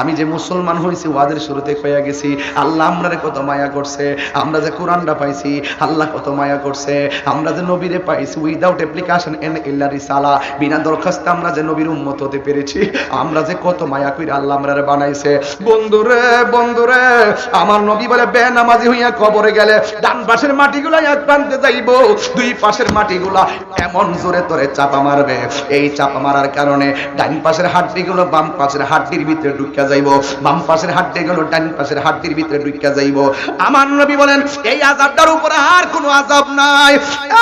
আমি যে মুসলমান হয়েছি ওয়াদের শুরুতে কইয়া গেছি, আল্লাহ আমরা কত মায়া করছে, আমরা যে কোরআনটা পাইছি, আল্লাহ কত মায়া করছে, আমরা যে নবীরে পাইছি উইদাউট অ্যাপ্লিকেশন এন ইল্লা রিসালা বিনা দরখাস্তে আমরা যে নবীর উম্মত হতে পেরেছি, আমরা যে কত মায়া কইরা আল্লাহ আমরারে বানাইছে। বন্ধুরে বন্ধুরে, আমার নবী বলে, বেনামাজি হইয়া কবরে গেলে, ডান পাশের মাটিগুলো এক প্রান্তে যাইব, দুই পাশের মাটিগুলা এমন জোরে তোরে চাপা মারবে। এই চাপা মারার কারণে ডান পাশের হাড্ডিগুলো বাম পাশের হাড্ডির ভিতরে ঢুকিয়া যাইব, বাম পাশের হাড্ডিগুলো ডান পাশের ভিতরে ঢুকিয়া যাইব। আমার নবী বলেন, এই আযাবটার উপরে আর আযাব নাই।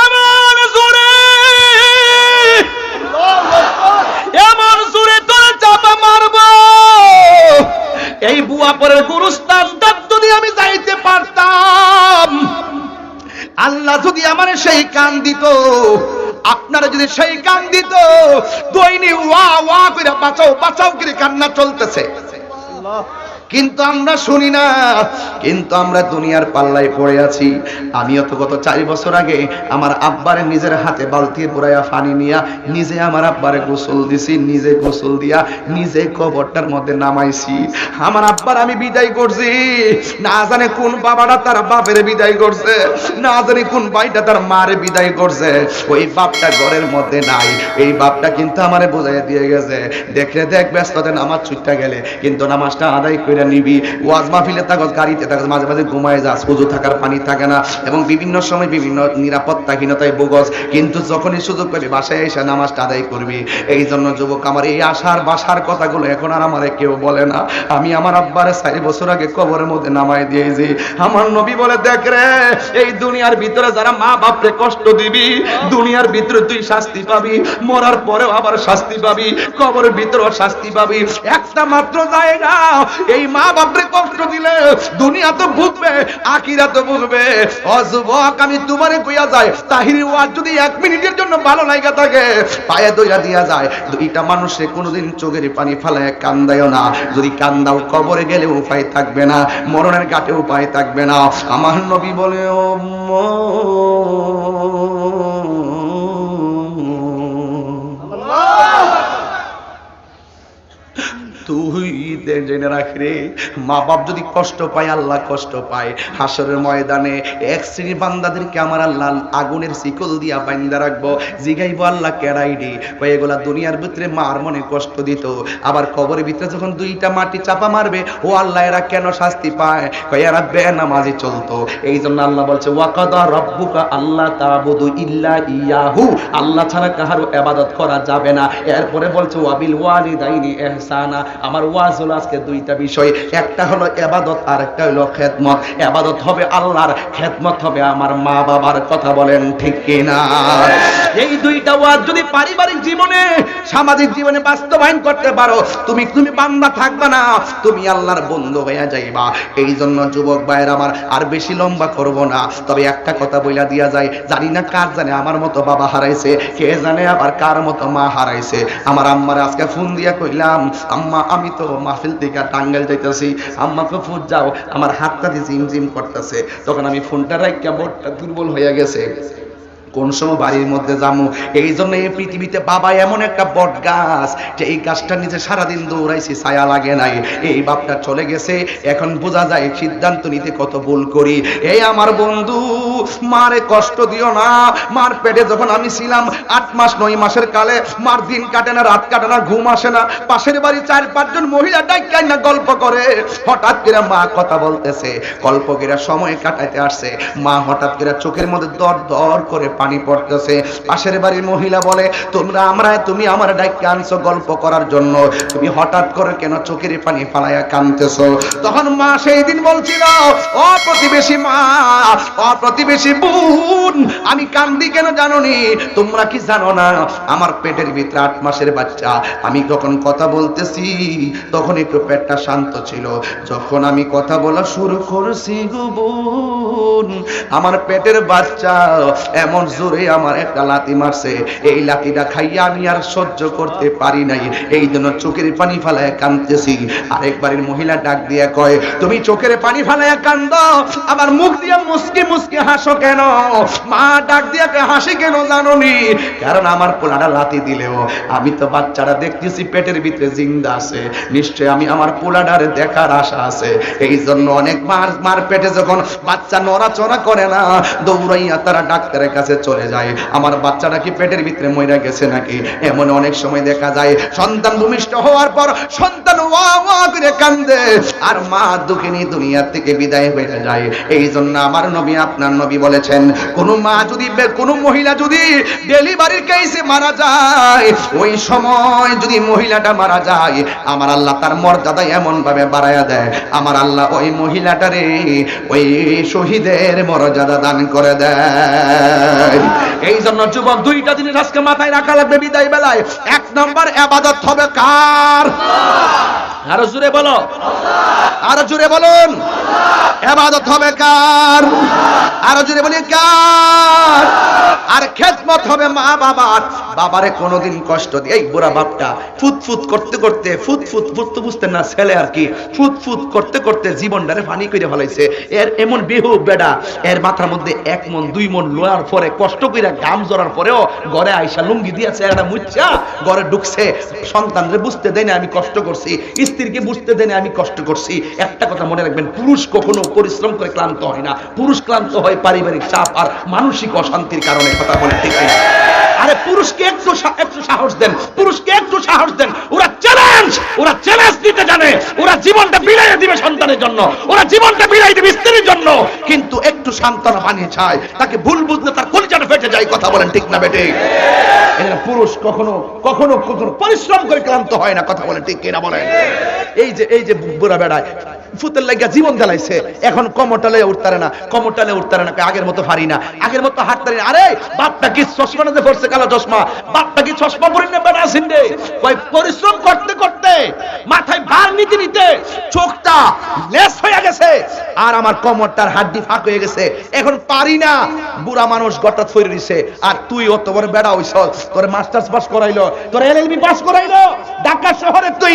এমন জোরে এমন জোরে চাপা এই বুয়া পরের গুরুস্থান যদি আমি যাইতে পারতাম, আল্লাহ যদি আমার সেই কান দিত, আপনারা যদি সেই কান দিত, দৈনিক ওয়া ওয়া করে বাঁচাও বাঁচাও করে কান্না চলতেছে। 好 কিন্তু আমরা শুনি না। কিন্তু আমরা দুনিয়ার পাল্লায় পড়ে আছি। আমিও তো গত চারি বছর আগে আমার আব্বারে নিজের হাতে বালতি পুরাইয়া পানি নিয়া নিজে আমার আব্বারে গোসল দিছি, নিজে গোসল দিয়া নিজে কবরটার মধ্যে নামাইছি। আমার আব্বার আমি বিদায় করছি। না জানে কোন বাবাটা তার বাপের বিদায় করছে, না জানি কোন ভাইটা তার মারে বিদায় করছে। ওই বাপটা ঘরের মধ্যে নাই। এই বাপটা কিন্তু আমারে বোঝাই দিয়ে গেছে। দেখলে দেখ ব্যস্ততে নামাজ ছুটতে গেলে, কিন্তু নামাজটা আদায় করে নিবি। ওয়াজ মাহফিলে থাকো গাড়িতে থাকো মাঝে মাঝে ঘুমায় যাস পুজো থাকার পানি থাকে না এবং বিভিন্ন সময় বিভিন্ন নিরাপত্তাহীনতায় বোগস। কিন্তু যখনই সুযোগ পাবি, বাসায় এসে নামাজটা আদায় করবি। এই জন্য যুবক, আমার এই আশার বাসার কথাগুলো এখন আর আমারে কেউ বলে না। আমি আমার আব্বারে চারি বছর আগে কবরের মধ্যে নামাই দিয়েছি। আমার নবী বলে, দেখ রে, এই দুনিয়ার ভিতরে যারা মা বাপরে কষ্ট দিবি, দুনিয়ার ভিতরে তুই শাস্তি পাবি। মরার পরেও আবার শাস্তি পাবি। কবরের ভিতরেও শাস্তি পাবি। একটা মাত্র জায়গা, এই মা বাপরে কষ্ট দিলে দুনিয়া তো ভুগবে আকিরা তো ভুগবে অযুবক আমি তোমারে কইয়া যায় তাহির ওয়াজ যদি এক মিনিটের জন্য ভালো লাগা থাকে, পায়ে দইয়া দিয়া যায়। দুইটা মানুষে কোনোদিন চোখের পানি ফালায় কান্দায়ও না। যদি কান্দাও, কবরে গেলে উপায় থাকবে না, মরণের ঘাটে উপায় থাকবে না। আমার নবী বলে, ও তুই জেনে রাখ রে। মা বাপ যদি কষ্ট পায়, আল্লাহ কষ্ট পায়। হাসরের ময়দানে এক বান্দাদেরকে আমার আল্লাহ আগুনের শিকল দিয়া বাইন্দা রাখব। জিগাইবো আল্লাহ এগুলা দুনিয়ার ভিতরে মার মনে কষ্ট দিত। আবার কবরের ভিতরে যখন দুইটা মাটি চাপা মারবে, ও আল্লাহ এরা কেন শাস্তি পায়? কই এরা বেনামাজি চলতো। এই জন্য আল্লাহ বলছে, ওয়াকাদা রব্বুকা আল্লাহ তাবুদু ইল্লা ইয়াহু। আল্লাহ ছাড়া কাহারও ইবাদত করা যাবে না। এরপরে বলছে ওয়াবিল ওয়ালিদাইনি আমার ওয়াজ হলো আজকে দুইটা বিষয়। একটা হলো এবাদত আর একটা হলো খেদমত। এবাদত হবে আল্লাহর, খেদমত হবে আমার মা বাবার কথা বলেন ঠিক কিনা? এই দুইটা ওয়াজ যদি পারিবারিক জীবনে, সামাজিক জীবনে বাস্তবায়ন করতে পারো, তুমি তুমি বান্দা থাকবা না, তুমি আল্লাহর বন্ধু হয়ে যাইবা। এই জন্য যুবক ভাইয়ের আমার আর বেশি লম্বা করব না। তবে একটা কথা বইলা দিয়া যায়, জানি না কার জানে আমার মতো বাবা হারাইছে, কে জানে আবার কার মতো মা হারাইছে। আমার আম্মার আজকে ফোন দিয়া কইলাম, আম্মা আমি তো মাহফিল থেকে টাঙ্গাল যাইতেছি, আম্মাকে ফুট যাও, আমার হাতটা জিম করতেছে। তখন আমি ফোনটা রাখিয়া বোর্ডটা দুর্বল হয়ে গেছে। কোন সময় বাড়ির মধ্যে যাব এই জন্য এই পৃথিবীতে বাবা এমন একটা বট গাছ যে এই গাছটার নিচে সারাদিন দৌড়াইছি, ছায়া লাগে নাই। এই বাপটা চলে গেছে। এখন বোঝা যায় সিদ্ধান্ত নিতে কত ভুল করি। এই আমার বন্ধু, মারে কষ্ট দিও না। মার পেটে যখন আমি ছিলাম আট মাস, নয় মাসের কালে, মার দিন কাটে না, রাত কাটে না, ঘুম আসে না। পাশের বাড়ি চার পাঁচজন মহিলা ডাক্তার না গল্প করে। হঠাৎ করে মা কথা বলতেছে। গল্প সময় কাটাইতে আসছে। মা হঠাৎ করে চোখের মধ্যে দর দর করে পানি পড়তেছে। পাশের বাড়ির মহিলা বলে, তোমরা আমরা তুমি আমার ডাক্তার আনছো গল্প করার জন্য। তুমি হঠাৎ করে কেন চোখের পানি ফালাইয়া কানতেছো? তখন মা সেই দিন বলছিল, ও প্রতিবেশী মা, ও প্রতিবেশী বোন, আমি কান্দি কেন জানো নি তোমরা কি জানো না, আমার পেটের ভিতরে আট মাসের বাচ্চা। আমি যখন কথা বলতেছি, তখন একটু পেটটা শান্ত ছিল। যখন আমি কথা বলা শুরু করছি গো বোন, আমার পেটের বাচ্চা এমন জোরে আমার একটা লাথি মারছে। এই লাথিটা খাইয়া আমি আর সহ্য করতে পারি নাই। এই জন্য চোখের পানি ফালায় কাঁদতেছি। আরেকবারের মহিলা ডাক দিয়ে কয়, তুমি চোখের পানি ফালায় কান্দ। আমার মুখ দিয়ে মুসকি মুসকি হাসো কেন? মা ডাক দিয়ে হাসি কেন জানোনি? কারণ আমার পোলাটা লাথি দিলেও। আমি তো বাচ্চাটা দেখতেছি পেটের ভিতরে জিন্দা আছে। নিশ্চয় আমি আমার পোলাটার দেখার আশা আছে। এই জন্য অনেক মার মার পেটে যখন বাচ্চা নড়াচড়া করে না, দৌড়াইয়া তারা ডাক্তারের কাছে চলে যায়। আমার বাচ্চাটা কি পেটের ভিতরে মইরা গেছে নাকি? এমন অনেক সময় দেখা যায়, সন্তান ভূমিষ্ঠ হওয়ার পর সন্তান ওয়া ওয়া করে কান্দে, আর মা দুঃখিনী দুনিয়া থেকে বিদায় হয়ে যায়। এই জন্য আমার নবী, আপনার নবী বলেছেন, কোন মা যদি কোন মহিলা যদি ডেলিভারির কেসে মারা যায়, ওই সময় যদি মহিলাটা মারা যায়, আমার আল্লাহ তার মর্যাদা এমন ভাবে বাড়ায়া দেয়। আমার আল্লাহ ওই মহিলাটারে ওই শহীদের মর্যাদা দান করে দেয়। এই জন্য যুবক, দুইটা জিনিস আজকে মাথায় রাখা লাগবে বিদায় বেলায়। এক নম্বর, আবাদত হবে কার? আরও জুড়ে বলো। আরও জুড়ে বলুন। আবাদত হবে কার? আরও জুড়ে বলি, কার? খেদমত হবে মা বাবার। বাবারে কোনোদিন কষ্ট দিয়ে, এই বুড়া বাপটা ফুত ফুত করতে করতে, ফুত ফুত ফুত তো বুঝতেন না ছেলে আর কি, ফুত ফুত করতে করতে জীবনটারে ফানি করে ফেলাইছে। এর এমন বেহু বেডা, এর মাথার মধ্যে এক মন, দুই মন লোয়ার পরে কষ্ট কইরা গাম জড়ার পরেও ঘরে আইসা লুঙ্গি দিয়েছে একটা মুচ্ছা ঘরে ঢুকছে। সন্তানরে বুঝতে দেয় না আমি কষ্ট করছি, স্ত্রীকে বুঝতে দেয় না আমি কষ্ট করছি। একটা কথা মনে রাখবেন, পুরুষ কখনো পরিশ্রম করে ক্লান্ত হয় না। পুরুষ ক্লান্ত হয় পারিবারিক চাপ আর মানসিক অশান্তির কারণে, কথা একটু একটু সাহস দেন কিন্তু একটু সান্ত্বনা বানিয়ে চায়। তাকে ভুল বুঝলে তার কলিজাটা ফেটে যায়। কথা বলেন ঠিক না বেটে? পুরুষ কখনো কখনো কখনো পরিশ্রম করে ক্লান্ত হয় না। কথা বলেন ঠিক কিনা বলেন? এই যে এই যে বুড়া বেড়ায় ফুতের লাগিয়া জীবন জ্বালাইছে। এখন কমরটালে উঠতারে না কমরটালে উঠতারে না, আগের মতো পারি না। আগের মতো হাঁটতারি আরে, বাপটা কি চশমা না পড়ছে কালো চশমা? বাপটা কি চশমা পরি না বেড়া সিন্ডে কয়, পরিশ্রম করতে করতে মাথায় ভার নিতে নিতে চোখটা লেস হয়ে গেছে। আর আমার কমরটার হাড্ডি ফাঁক হয়ে গেছে। এখন পারি না। বুড়া মানুষ গটা থইরে দিছে। আর তুই অত বড় বেড়া হইছ তোর মাস্টার্স পাস করাইলো, তোর এলএলবি পাস করাইলো। ঢাকা শহরে তুই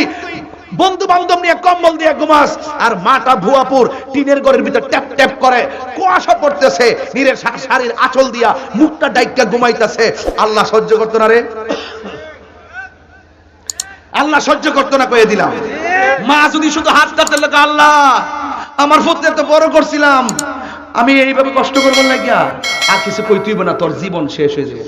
বন্ধু বান্ধব নিয়ে কম্বল দিয়ে ঘুমাস, আর মাটা ভুয়াপুর টিনের ঘরের ভিতর ট্যাপ ট্যাপ করে কুয়াশা পড়তেছে, নীরের শাড়ির আঁচল দিয়া মুখটা ডাইকা ঘুমাইতেছে। আল্লাহ সহ্য করতো না রে। আল্লাহ সহ্য করতো না, কয়ে দিলাম। মা যদি শুধু হাত কাটতে লাগে, আল্লাহ, আমার ফুটতে তো বড় করছিলাম। আমি এইভাবে কষ্ট করব লাগিয়া আর কিছু কই তুইব না, তোর জীবন শেষ হয়ে যাবে।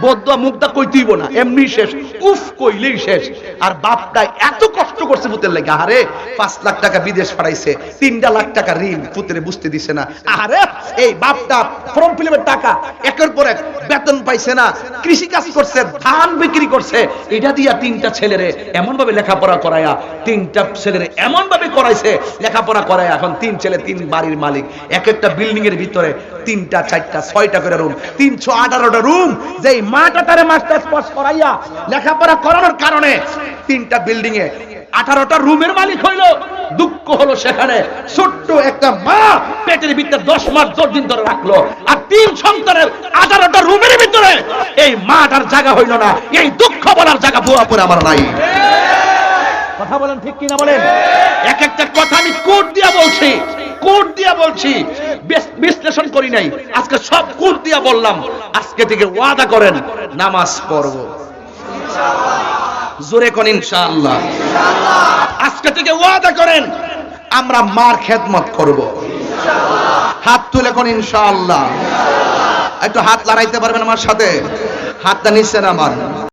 বদ্ধ মুখটা কই তুইব না এমনি শেষ। উফ কইলেই শেষ। আর বাপটা এত কষ্ট করছে পুতের লাগে। আরে পাঁচ লাখ টাকা বিদেশ পাঠাইছে তিনটা লাখ টাকা ঋণ পুতেরে বুঝতে দিছে না। আরে এই বাপটা ফর্ম ফিলিপের টাকা, একের পর এক বেতন পাইছে না। কৃষি কাজ করছে, ধান বিক্রি করছে। এটা দিয়া তিনটা ছেলেরে এমন ভাবে লেখাপড়া করায়া, তিনটা ছেলেরে এমন ভাবে করাইছে, লেখাপড়া করায় এখন তিন ছেলে, তিন বাড়ির মালিক। এক একটা বিল্ডিং এর ভিতরে তিনটা, চারটা, ছয়টা করে রুম তিনশো আঠারোটা রুম যেই মাটা তারে মাস্টার্স পাস করাইয়া লেখাপড়া করানোর কারণে তিনটা বিল্ডিং এ আঠারোটা রুমের মালিক হইল। দুঃখ হলো সেখানে। ছোট্ট একটা মা পেটের ভিতরে দশ মাস দশ দিন ধরে রাখল। আর তিন সন্তানের আঠারোটা রুমের ভিতরে এই মাটার জায়গা হইল না। এই দুঃখ বলার জায়গা বুয়া পরে আমার নাই। কথা বলেন ঠিক কিনা বলেন? এক একটা কথা আমি কোট দিয়া বলছি। কোট দিয়া বলছি। বেশ- বিশ্লেষণ করি নাই। আজকে সব কোট দিয়া বললাম। আজকে থেকে ওয়াদা করেন, নামাজ পড়ব। জোরে কোন ইনশাআল্লাহ। আজকে থেকে ওয়াদা করেন, আমরা মার খেদমত করব। হাত তুলে কোন ইনশাআল্লাহ। একটু হাত লড়াইতে পারবেন আমার সাথে? হাতটা নিচ্ছেন আমার।